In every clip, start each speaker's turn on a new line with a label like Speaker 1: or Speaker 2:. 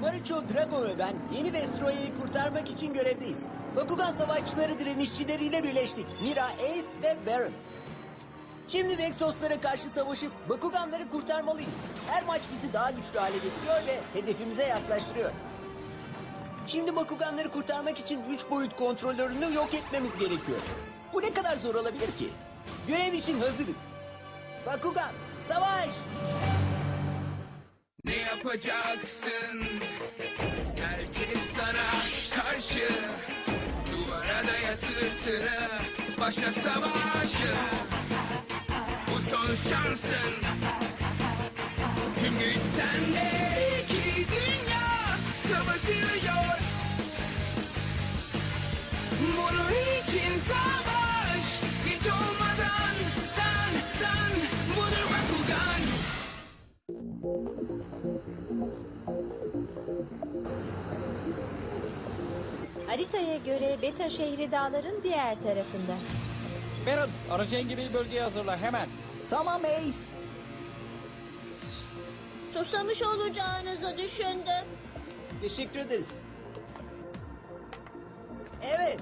Speaker 1: Marucho, Drago ve ben yeni Vestroya'yı kurtarmak için görevdeyiz. Bakugan savaşçıları direnişçileriyle birleştik. Mira, Ace ve Baron. Şimdi Vexoslara karşı savaşıp Bakuganları kurtarmalıyız. Her maç bizi daha güçlü hale getiriyor ve hedefimize yaklaştırıyor. Şimdi Bakuganları kurtarmak için 3 boyut kontrolörünü yok etmemiz gerekiyor. Bu ne kadar zor olabilir ki? Görev için hazırız. Bakugan, savaş!
Speaker 2: Ne yapacaksın? Herkes sana karşı. Duvara daya sırtını Başla savaşı. Bu son şansın. Tüm güç sende. İki dünya savaşıyor. Bunun için savaş
Speaker 3: Haritaya göre Beta şehri dağların diğer tarafında.
Speaker 4: Baron, aracı engebeli bölgeye hazırla hemen.
Speaker 1: Tamam Ace.
Speaker 5: Susamış olacağınızı düşündüm.
Speaker 1: Teşekkür ederiz. Evet.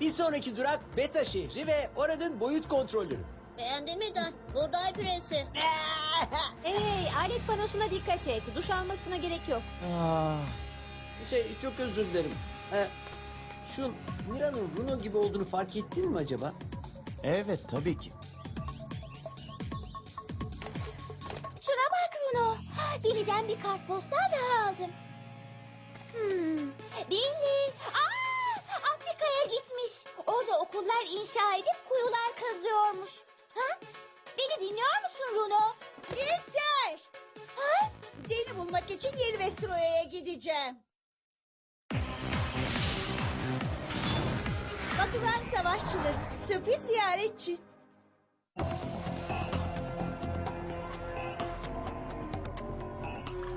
Speaker 1: Bir sonraki durak Beta şehri ve oranın boyut kontrolörü.
Speaker 5: Beğendin mi Dan? Buğday püresi.
Speaker 3: Hey hey alet panosuna dikkat et. Duş almasına gerek yok.
Speaker 4: Ah,
Speaker 1: Şey çok özür dilerim. Ee, şu Mira'nın Runo gibi olduğunu fark ettin mi acaba?
Speaker 6: Evet tabii ki.
Speaker 5: Şuna bak Runo. Billy'den bir kartpostal daha aldım. Hmm. Billy. Aa, Afrika'ya gitmiş. Orada okullar inşa edip kuyular kazıyormuş. Ha? Beni dinliyor musun Runo? Yeter. Ha?
Speaker 7: Deni bulmak için yeni Vestroya'ya gideceğim. Bakugan savaşçıları, sürpriz ziyaretçi.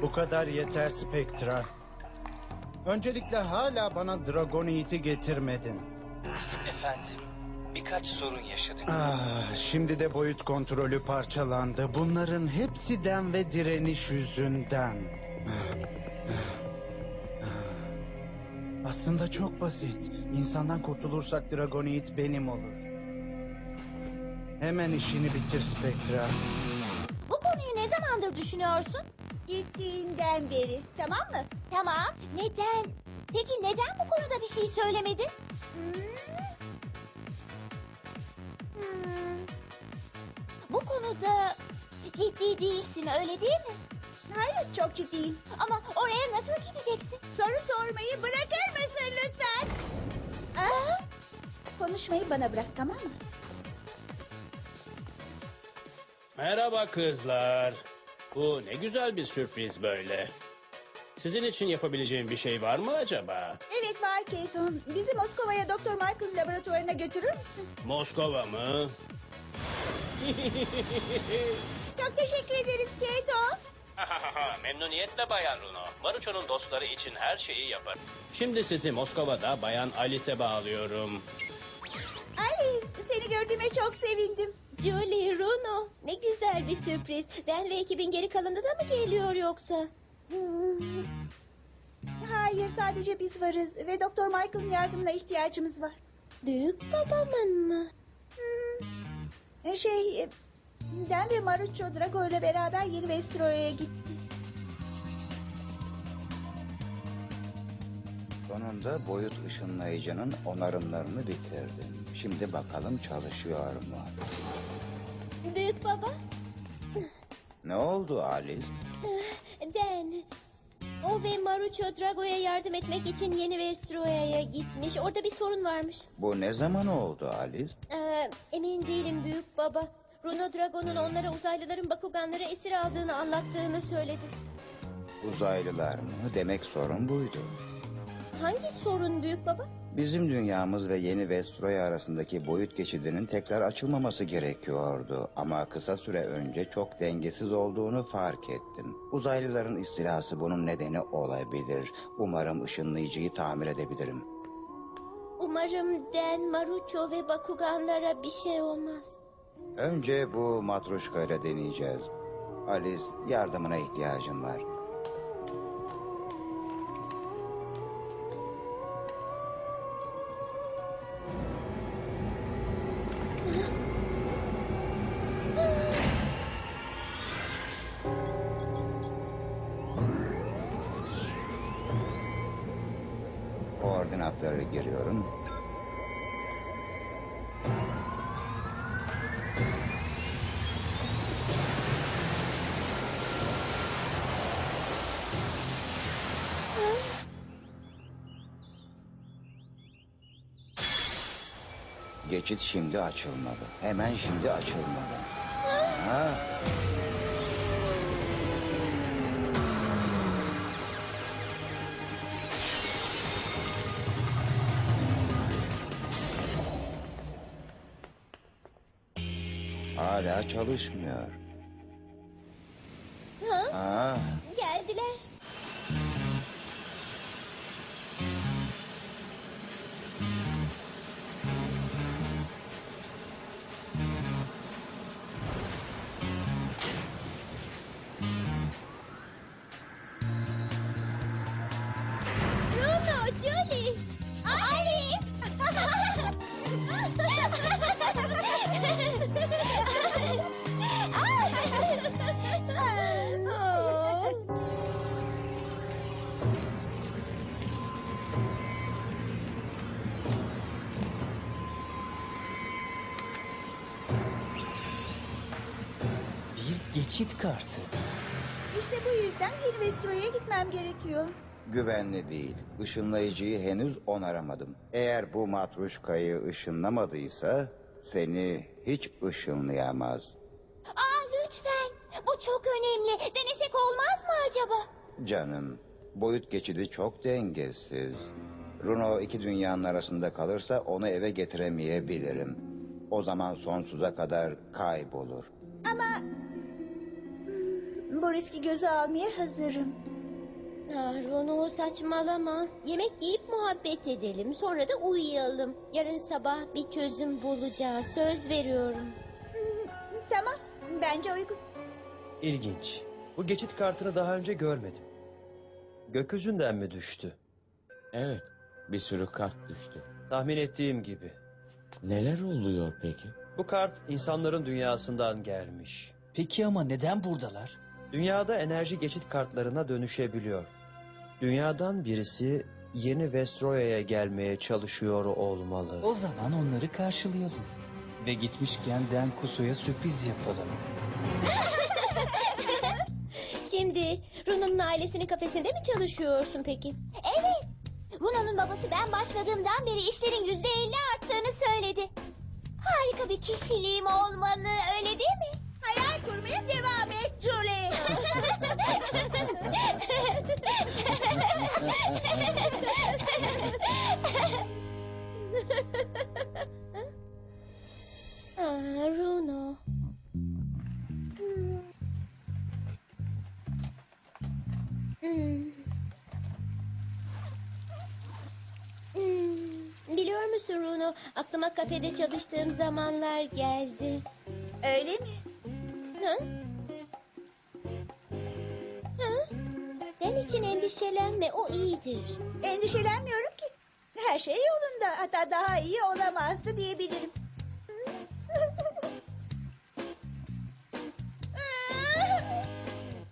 Speaker 6: Bu kadar yeter Spectra. Öncelikle hala bana Dragonite'i getirmedin.
Speaker 8: Efendim, birkaç sorun yaşadık.
Speaker 6: Ah, şimdi de boyut kontrolü parçalandı. Bunların hepsi den ve direniş yüzünden. Ah, ah. Aslında çok basit. İnsandan kurtulursak Dragonite benim olur. Hemen işini bitir Spectra.
Speaker 5: Bu konuyu ne zamandır düşünüyorsun?
Speaker 7: Gittiğinden beri, tamam mı?
Speaker 5: Tamam. Neden? Peki neden bu konuda bir şey söylemedin? Hmm. Hmm. Bu konuda ciddi değilsin öyle değil mi?
Speaker 7: Hayır, çok ciddiyim.
Speaker 5: Ama oraya nasıl gideceksin?
Speaker 7: Soru sormayı bırakır mısın lütfen?
Speaker 5: Aa,
Speaker 7: Konuşmayı bana bırak, tamam mı?
Speaker 9: Merhaba kızlar. Bu ne güzel bir sürpriz böyle. Sizin için yapabileceğim bir şey var mı acaba?
Speaker 7: Evet var Keaton. Bizi Moskova'ya Doktor Michael'ın laboratuvarına götürür müsün?
Speaker 9: Moskova mı?
Speaker 7: Çok teşekkür ederiz Keaton.
Speaker 9: Memnuniyetle Bayan Runo. Marucho'nun dostları için her şeyi yapar. Şimdi sizi Moskova'da Bayan Alice'e bağlıyorum.
Speaker 7: Alice, seni gördüğüme çok sevindim.
Speaker 3: Julie, Runo. Ne güzel bir sürpriz. Dan ve ekibin geri kalanı da mı geliyor yoksa?
Speaker 7: Hmm. Hayır, sadece biz varız ve Doktor Michael'ın yardımına ihtiyacımız var.
Speaker 3: Büyük babamın mı?
Speaker 7: E, Şey, Dan ve Marucho Drago ile beraber yeni Vestroya'ya gitti.
Speaker 10: Sonunda boyut ışınlayıcının onarımlarını bitirdim. Şimdi bakalım çalışıyor mu?
Speaker 3: Büyük baba?
Speaker 10: Ne oldu Alice?
Speaker 3: Dan. O ve Marucho Drago'ya yardım etmek için yeni Vestroya'ya gitmiş. Orada bir sorun varmış.
Speaker 10: Bu ne zaman oldu Alice?
Speaker 3: Ee, emin değilim büyük baba. Runo Drago'nun onlara uzaylıların Bakuganları esir aldığını anlattığını söyledi.
Speaker 10: Uzaylılar mı? Demek sorun buydu.
Speaker 3: Hangi sorun büyük baba?
Speaker 10: Bizim dünyamız ve yeni Vestroya arasındaki boyut geçidinin tekrar açılmaması gerekiyordu. Ama kısa süre önce çok dengesiz olduğunu fark ettim. Uzaylıların istilası bunun nedeni olabilir. Umarım ışınlayıcıyı tamir edebilirim.
Speaker 3: Umarım Dan, Marucho ve Bakuganlara bir şey olmaz.
Speaker 10: Önce bu matruşka ile deneyeceğiz. Alice yardımına ihtiyacım var. Geçit şimdi açılmalı. Hemen şimdi açılmalı. Ha? Hala çalışmıyor.
Speaker 8: Geçit kartı.
Speaker 7: İşte bu yüzden yeni Vestro'ya gitmem gerekiyor.
Speaker 10: güvenli değil. Işınlayıcıyı henüz onaramadım. Eğer bu matruşkayı ışınlamadıysa seni hiç ışınlayamaz.
Speaker 5: Aa lütfen. Bu çok önemli. Denesek olmaz mı acaba?
Speaker 10: Canım, boyut geçidi çok dengesiz. Runo iki dünyanın arasında kalırsa onu eve getiremeyebilirim. O zaman sonsuza kadar kaybolur.
Speaker 7: Ama bu riski göze almaya hazırım.
Speaker 3: Ah Rono saçmalama. Yemek yiyip muhabbet edelim. Sonra da uyuyalım. Yarın sabah bir çözüm bulacağız. Söz veriyorum.
Speaker 7: Tamam, bence uygun.
Speaker 11: İlginç. Bu geçit kartını daha önce görmedim. Gökyüzünden mi düştü?
Speaker 12: Evet, bir sürü kart düştü.
Speaker 11: Tahmin ettiğim gibi.
Speaker 12: Neler oluyor peki?
Speaker 11: Bu kart insanların dünyasından gelmiş.
Speaker 8: Peki ama neden buradalar?
Speaker 11: Dünyada enerji geçit kartlarına dönüşebiliyor. Dünyadan birisi yeni Vestroya'ya gelmeye çalışıyor olmalı.
Speaker 8: O zaman onları karşılayalım. Ve gitmişken Den Kuso'ya sürpriz yapalım.
Speaker 3: Şimdi Runo'nun ailesinin kafesinde mi çalışıyorsun peki?
Speaker 5: Evet. Runo'nun babası ben başladığımdan beri işlerin yüzde elli arttığını söyledi. Harika bir kişiliğim olmalı öyle değil mi?
Speaker 7: Devam et Julie.
Speaker 3: Ah Runo. Hmm. Hmm. Biliyor musun Runo? Aklıma kafede çalıştığım zamanlar geldi.
Speaker 7: Öyle mi?
Speaker 3: Ha? Ha? Sen için endişelenme, o iyidir.
Speaker 7: Endişelenmiyorum ki. Her şey yolunda. Hatta daha iyi olamazdı diyebilirim.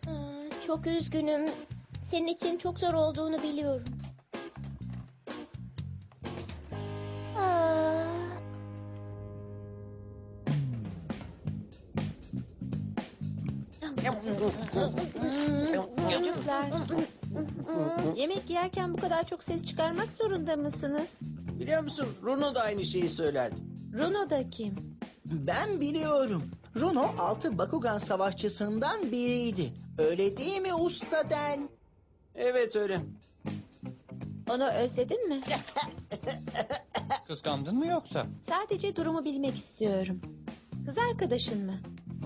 Speaker 3: Aa, çok üzgünüm. Senin için çok zor olduğunu biliyorum.
Speaker 13: Çocuklar, yemek yerken bu kadar çok ses çıkarmak zorunda mısınız?
Speaker 1: Biliyor musun Runo da aynı şeyi söylerdi.
Speaker 13: Runo da kim?
Speaker 14: Ben biliyorum. Runo altı Bakugan savaşçısından biriydi. Öyle değil mi usta Den?
Speaker 1: Evet öyle.
Speaker 13: Onu özledin mi?
Speaker 4: Kıskandın mı yoksa?
Speaker 13: Sadece durumu bilmek istiyorum. Kız arkadaşın mı?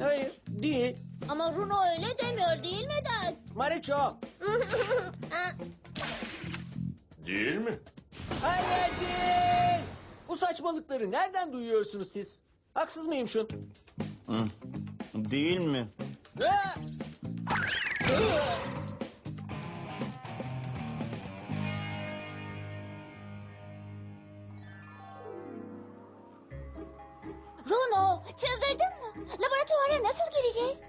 Speaker 1: Hayır değil.
Speaker 5: Ama Runo öyle demiyor değil mi Dad?
Speaker 1: Maricho.
Speaker 15: Değil mi?
Speaker 1: Hayır değil. Bu saçmalıkları nereden duyuyorsunuz siz? Haksız mıyım şun?
Speaker 15: Değil mi?
Speaker 1: Ha!
Speaker 5: Runo çıldırdın mı? Laboratuvara nasıl gireceğiz?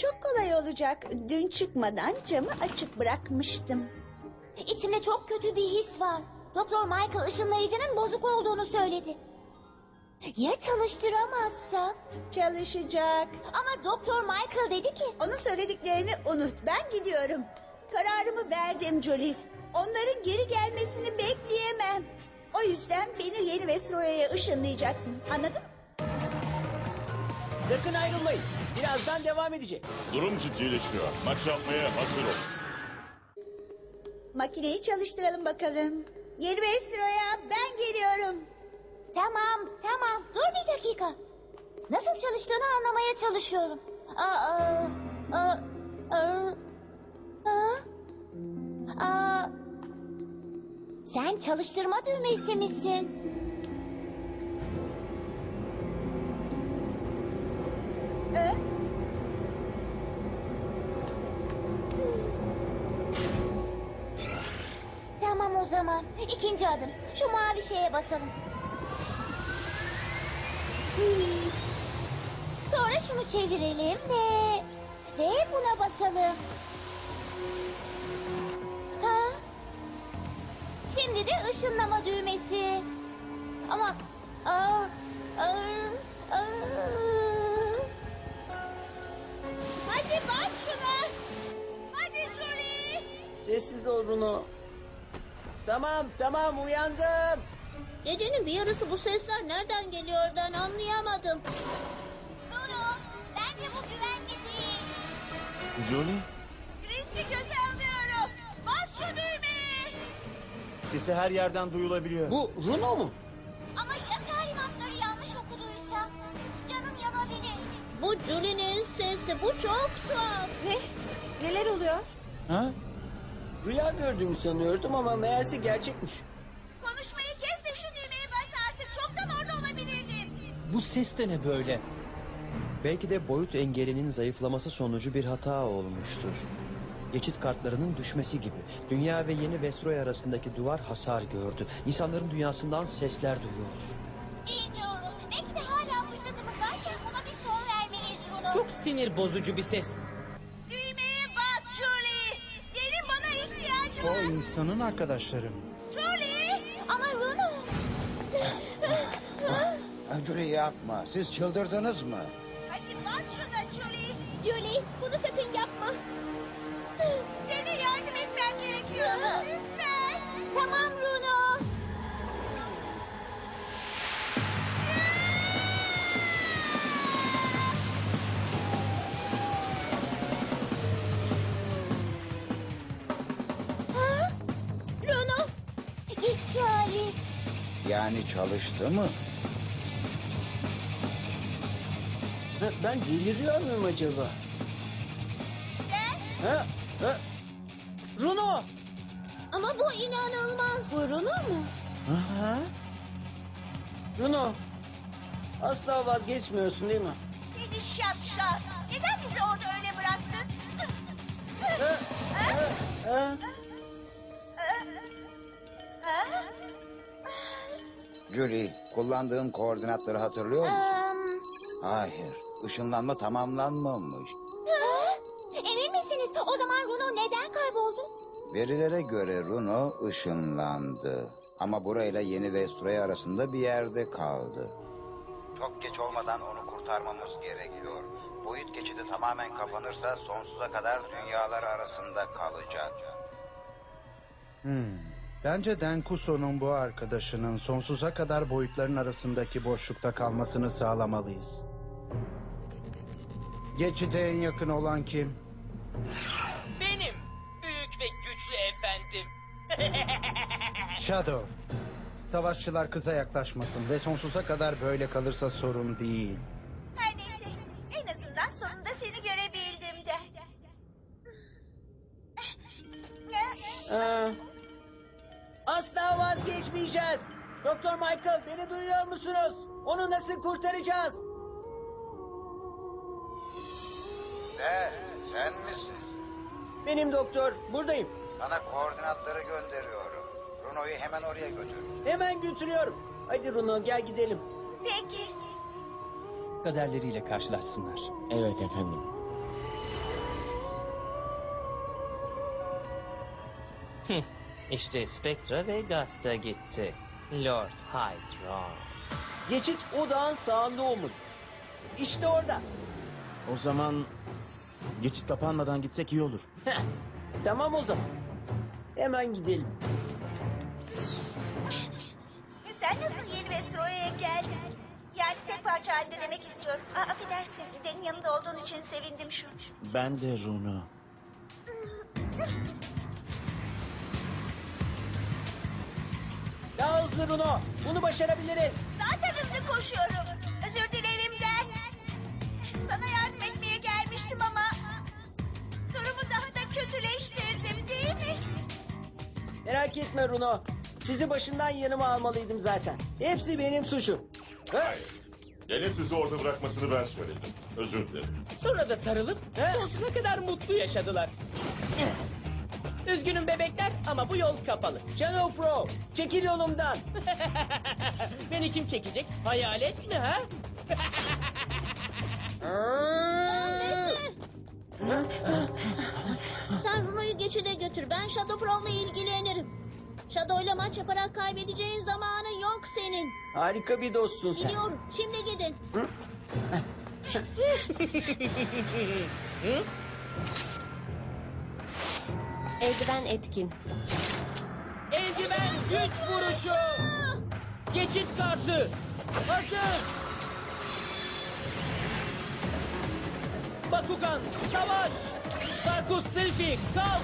Speaker 7: Çok kolay olacak. Dün çıkmadan camı açık bırakmıştım.
Speaker 5: İçimde çok kötü bir his var. Doktor Michael ışınlayıcının bozuk olduğunu söyledi. Ya çalıştıramazsak?
Speaker 7: Çalışacak.
Speaker 5: Ama Doktor Michael dedi ki...
Speaker 7: Onun söylediklerini unut. Ben gidiyorum. Kararımı verdim Jolie. Onların geri gelmesini bekleyemem. O yüzden beni yeni Vestroya'ya ışınlayacaksın. Anladın mı?
Speaker 1: Sakın ayrılmayın. Birazdan devam edecek.
Speaker 15: Durum ciddileşiyor. Maç yapmaya hazır ol.
Speaker 7: Makineyi çalıştıralım bakalım. Yeni Vestroya ben geliyorum.
Speaker 5: Tamam, tamam. Dur bir dakika. Nasıl çalıştığını anlamaya çalışıyorum. Aa, aa, aa, aa, aa, aa. Sen çalıştırma düğmesi misin? Tamam. İkinci adım. Şu mavi şeye basalım. Sonra şunu çevirelim ve... Ve buna basalım. Ha? Şimdi de ışınlama düğmesi. Ama... Aa, aa, aa. Hadi bas şuna. Hadi Jolie.
Speaker 1: Sessiz ol Bruno. Tamam tamam uyandım.
Speaker 5: Gecenin bir yarısı bu sesler nereden geliyordan anlayamadım. Bruno, bence bu güvenli değil.
Speaker 15: Jolie?
Speaker 5: Riski göze alıyorum. Bas şu düğmeyi.
Speaker 6: Sesi her yerden duyulabiliyor.
Speaker 1: Bu Bruno mu?
Speaker 5: Ama ya talimatları yanlış okuduysam? Canım yanabilir. Bu Julie'nin sesi. Bu çok tuhaf.
Speaker 13: Ne? Neler oluyor?
Speaker 4: Ha?
Speaker 1: Rüya gördüğümü sanıyordum ama meğerse gerçekmiş.
Speaker 5: Konuşmayı kes de şu düğmeye bas artık. Çoktan orada olabilirdim.
Speaker 8: Bu ses de ne böyle?
Speaker 11: Belki de boyut engelinin zayıflaması sonucu bir hata olmuştur. Geçit kartlarının düşmesi gibi. Dünya ve yeni Vestroy arasındaki duvar hasar gördü. İnsanların dünyasından sesler duyuyoruz.
Speaker 5: Bilmiyorum. Belki de hala fırsatımız varken buna bir son vermeliyiz Bruno.
Speaker 4: Çok sinir bozucu bir ses.
Speaker 6: O insanın arkadaşlarım.
Speaker 5: Julie. Ama Bruno.
Speaker 10: Ödürü yapma. Siz çıldırdınız mı?
Speaker 5: Hadi bas şuna Julie. Julie bunu sakın Alice.
Speaker 10: Yani çalıştı mı?
Speaker 1: Ha, Ben deliriyor muyum acaba? Ha? Ha? Bruno!
Speaker 5: Ama bu inanılmaz. Bu Bruno mu?
Speaker 1: Aha. Bruno! Asla vazgeçmiyorsun değil mi?
Speaker 5: Seni şapşal. Neden bizi orada öyle bıraktın?
Speaker 1: Ha?
Speaker 10: Julie, kullandığın koordinatları hatırlıyor musun? Hayır, ışınlanma tamamlanmamış.
Speaker 5: Emin misiniz? O zaman Runo neden kayboldu?
Speaker 10: Verilere göre Runo ışınlandı. Ama burayla yeni Vestroy arasında bir yerde kaldı. Çok geç olmadan onu kurtarmamız gerekiyor. Boyut geçidi tamamen kapanırsa sonsuza kadar dünyalar arasında kalacak.
Speaker 6: Hmm. Bence Denkuso'nun bu arkadaşının sonsuza kadar boyutların arasındaki boşlukta kalmasını sağlamalıyız. Geçide en yakın olan kim?
Speaker 16: Benim büyük ve güçlü efendim.
Speaker 6: Shadow. Savaşçılar kıza yaklaşmasın ve sonsuza kadar böyle kalırsa sorun değil.
Speaker 7: Her neyse. En azından sonunda seni görebildim de.
Speaker 1: Ha. Asla vazgeçmeyeceğiz. Doktor Michael beni duyuyor musunuz? Onu nasıl kurtaracağız?
Speaker 10: De, sen misin?
Speaker 1: Benim doktor buradayım.
Speaker 10: Sana koordinatları gönderiyorum. Runo'yu hemen oraya götür.
Speaker 1: Hemen götürüyorum. Hadi Bruno gel gidelim.
Speaker 7: Peki.
Speaker 8: Kaderleriyle karşılaşsınlar.
Speaker 12: Evet efendim.
Speaker 16: İşte Spectra ve Gasta gitti. Lord Hydron.
Speaker 1: Geçit odağın sağında olmalı. İşte orada.
Speaker 17: O zaman geçit kapanmadan gitsek iyi olur.
Speaker 1: Heh, tamam o zaman. Hemen gidelim.
Speaker 7: Sen nasıl yeni Vestroya'ya geldin? Yani tek parça halinde demek istiyorum. Aa, affedersin. Senin yanında olduğun için sevindim şu.
Speaker 17: Ben de Runo.
Speaker 1: Daha hızlı Runo. Bunu başarabiliriz.
Speaker 7: Zaten hızlı koşuyorum. Özür dilerim ben. Sana yardım etmeye gelmiştim ama... ...durumu daha da kötüleştirdim değil mi?
Speaker 1: Merak etme Runo. Sizi başından yanıma almalıydım zaten. Hepsi benim suçum. Ha?
Speaker 15: Gene sizi orada bırakmasını ben söyledim. Özür dilerim.
Speaker 4: Sonra da sarılıp sonsuza kadar mutlu yaşadılar. Üzgünüm bebekler ama bu yol kapalı.
Speaker 1: Shadow Pro, çekil yolumdan.
Speaker 4: Beni kim çekecek? Hayalet mi ha?
Speaker 18: Sen Runo'yu geçide götür. Ben Shadow Pro'la ilgilenirim. Shadow'la maç yaparak kaybedeceğin zamanı yok senin.
Speaker 1: Harika bir dostsun sen.
Speaker 18: Biliyorum. Şimdi gidin.
Speaker 19: Eldiven etkin.
Speaker 4: Eldiven güç vuruşu. Geçit kartı. Hazır. Bakugan savaş. Darkus Silphi kalk.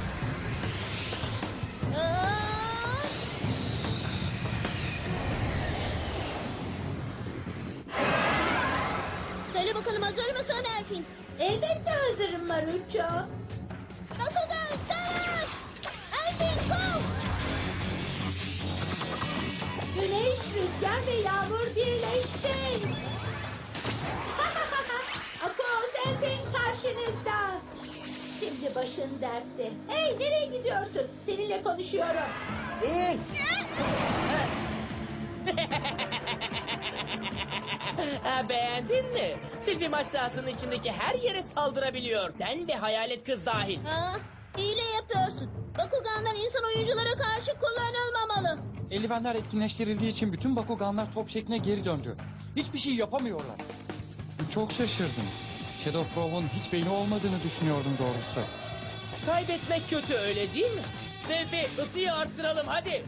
Speaker 18: Söyle bakalım hazır mısın Elfin?
Speaker 7: Elbette hazırım Marucho. Rüzgar ve yağmur birleşsin. Akos Elfin karşınızda. Şimdi başın dertte. Hey nereye gidiyorsun? Seninle konuşuyorum.
Speaker 1: Değil.
Speaker 4: Ha, beğendin mi? Silphi maç sahasının içindeki her yere saldırabiliyor. Ben ve hayalet kız dahil.
Speaker 18: Ha, hile yapıyorsun. Bakuganlar insan oyunculara karşı kullanılmamalı.
Speaker 2: Eldivenler etkinleştirildiği için bütün Bakuganlar top şekline geri döndü. Hiçbir şey yapamıyorlar. Çok şaşırdım. Shadow Pro'nun hiç beyni olmadığını düşünüyordum doğrusu.
Speaker 4: Kaybetmek kötü öyle değil mi? Silphi ısıyı arttıralım hadi.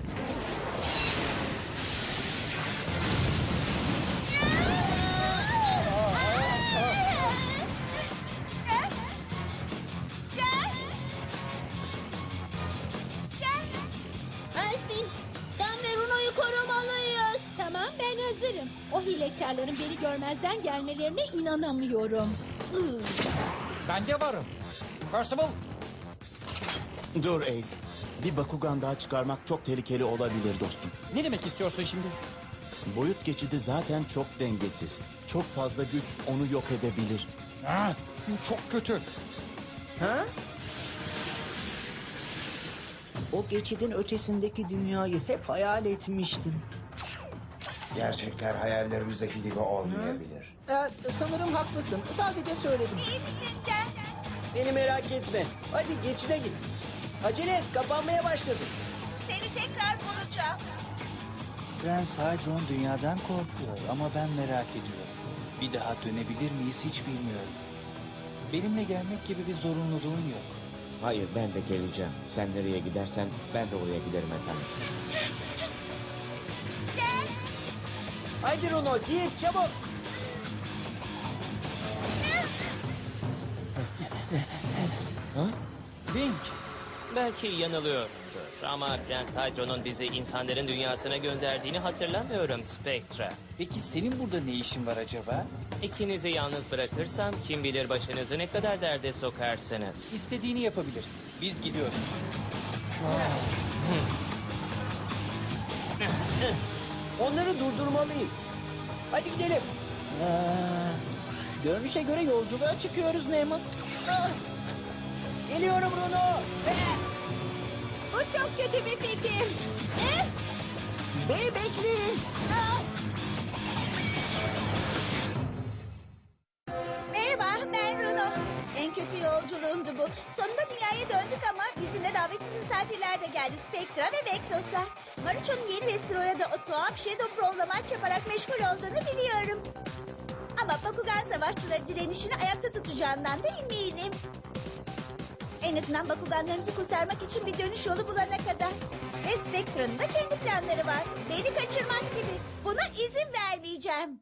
Speaker 7: Hilekarların beni görmezden gelmelerine inanamıyorum.
Speaker 2: Ben de varım. Percival,
Speaker 17: Dur Ace. Bir Bakugan daha çıkarmak çok tehlikeli olabilir dostum.
Speaker 2: ne demek istiyorsun şimdi?
Speaker 17: Boyut geçidi zaten çok dengesiz. Çok fazla güç onu yok edebilir.
Speaker 2: Ha, bu çok kötü.
Speaker 14: Ha? O geçidin ötesindeki dünyayı hep hayal etmiştim.
Speaker 10: Gerçekler hayallerimizdeki gibi olmayabilir.
Speaker 14: Ee, sanırım haklısın. Sadece söyledim.
Speaker 7: İyi misin sen?
Speaker 1: Beni merak etme. Hadi geçide git. Acele et, kapanmaya başladı.
Speaker 7: Seni tekrar bulacağım.
Speaker 11: Prens Hydron dünyadan korkuyor ama ben merak ediyorum. Bir daha dönebilir miyiz hiç bilmiyorum. Benimle gelmek gibi bir zorunluluğun yok.
Speaker 20: Hayır ben de geleceğim. Sen nereye gidersen ben de oraya giderim efendim.
Speaker 1: Haydi Runo, git çabuk.
Speaker 2: Link,
Speaker 16: Belki yanılıyorumdur ama Prens Hydron'un bizi insanların dünyasına gönderdiğini hatırlamıyorum Spectra.
Speaker 11: Peki senin burada ne işin var acaba?
Speaker 16: İkinizi yalnız bırakırsam kim bilir başınızı ne kadar derde sokarsınız.
Speaker 11: İstediğini yapabilirsin. Biz gidiyoruz.
Speaker 1: Onları durdurmalıyım. Hadi gidelim.
Speaker 14: Ee, görünüşe göre yolculuğa çıkıyoruz Nemus.
Speaker 1: Ah! Geliyorum Runo.
Speaker 7: Bu çok kötü bir fikir. Eh,
Speaker 14: Beni bekleyin.
Speaker 7: Merhaba ben Runo. En kötü yolculuğumdu bu. Sonunda dünyaya döndük ama bizimle davetsiz misafirler de geldi Spectra ve Vexos'lar. Marucho'nun yeni Vestro'ya da o tuhaf Shadow Prow'la maç yaparak meşgul olduğunu biliyorum. Ama Bakugan savaşçıları direnişini ayakta tutacağından da eminim. En azından Bakuganlarımızı kurtarmak için bir dönüş yolu bulana kadar. Ve Spectra'nın da kendi planları var. Beni kaçırmak gibi. Buna izin vermeyeceğim.